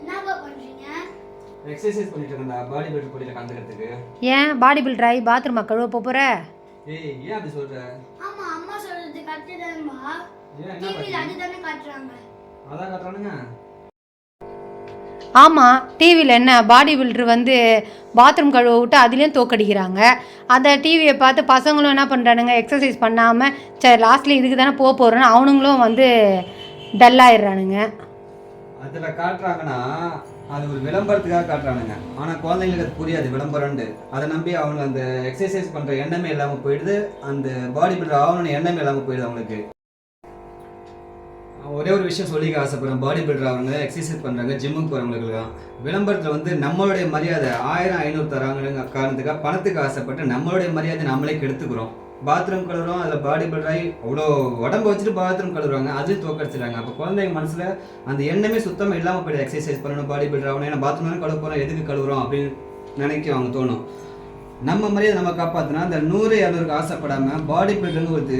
என்னப்பா பண்றீங்க? எக்ஸசைஸ் பண்ணிட்டு இருக்கேன்டா பாடி பில்டர் போட்டியில் கலந்துக்கிறதுக்கு. ஏன்? பாடி பில்டர் ஆகி பாத்ரூம் கழுவ போகிற ஏய் ஏன் அப்படி சொல்ற? ஆமா அம்மா சொல்றது கரெக்டு தான்பா ஏன் என்ன டிவில பண்ணி அதுதானே காட்டுறாங்க. அதான் காட்டுறானுங்க. ஆமாம் டிவியில் என்ன பாடி பில்டர் வந்து பாத்ரூம் கழுவ விட்டு அதுலேயும் தோக்கடிக்கிறாங்க. அந்த டிவியை பார்த்து பசங்களும் என்ன பண்ணுறானுங்க எக்ஸசைஸ் பண்ணாமல் சரி லாஸ்ட்ல இதுக்கு தானே போக போகிறோன்னு அவனுங்களும் வந்து டல்லாயிடுறானுங்க அதில் காட்டுறாங்கன்னா அது ஒரு விளம்பரத்துக்காக காட்டுறானுங்க. ஆனால் குழந்தைங்களுக்கு அது புரியாது விளம்பரம்ண்டு அதை நம்பி அவங்க அந்த எக்ஸசைஸ் பண்ணுற எண்ணமே இல்லாமல் போயிடுது. அந்த பாடி பில்டர் ஆகணும்னு எண்ணமே இல்லாமல் போயிடுது அவங்களுக்கு. ஒரே ஒரு விஷயம் சொல்லிக்க ஆசைப்படுறேன். பாடி பில்டர் அவங்க எக்ஸசைஸ் பண்ணுறாங்க ஜிம்முக்கு போகிறவங்களுக்குலாம் விளம்பரத்தில் வந்து நம்மளுடைய மரியாதை ஆயிரம் ஐநூறு தராங்க காரணத்துக்காக பணத்துக்கு ஆசைப்பட்டு நம்மளுடைய மரியாதை நம்மளே கெடுத்துக்கிறோம். பாத்ரூம் கழுவுறோம் அதில் பாடி பில்டர் அவ்வளோ உடம்பு வச்சுட்டு பாத்ரூம் கழுவுறாங்க. அதுலேயும் தோக்கடிச்சிடுறாங்க அப்போ குழந்தைங்க மனசில் அந்த எண்ணமே சுத்தமாக இல்லாமல் போயிடுது. எக்ஸசைஸ் பண்ணணும் பாடி பில்டர் ஆகணும். ஏன்னா பாத்ரூம் கழுவ போகிறோம் எதுக்கு கழுவுறோம் அப்படின்னு நினைக்க அவங்க தோணும். நம்ம மரியாதை நம்ம காப்பாற்றினா அந்த நூறு இரநூறுக்கு ஆசைப்படாமல் பாடி பில்டர்னு ஒரு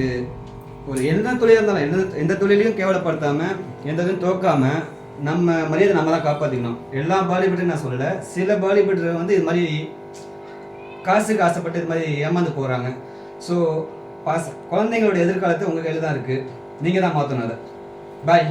ஒரு எந்த தொழிலாக இருந்தாலும் எந்த எந்த தொழிலையும் கேவலப்படுத்தாமல் எந்த இதுவும் தோக்காமல் நம்ம மரியாதை நம்ம தான் காப்பாற்றிக்கணும் எல்லா பாடி பில்டரும் நான் சொல்லலை. சில பாடி பில்டர் வந்து இது மாதிரி காசுக்கு ஆசைப்பட்டு இது மாதிரி ஏமாந்து போகிறாங்க ஸோ பாஸ் குழந்தைங்களோட எதிர்காலத்தை உங்கள் கையில் தான் இருக்குது நீங்கள் தான் மாற்றணும் அதை. பாய்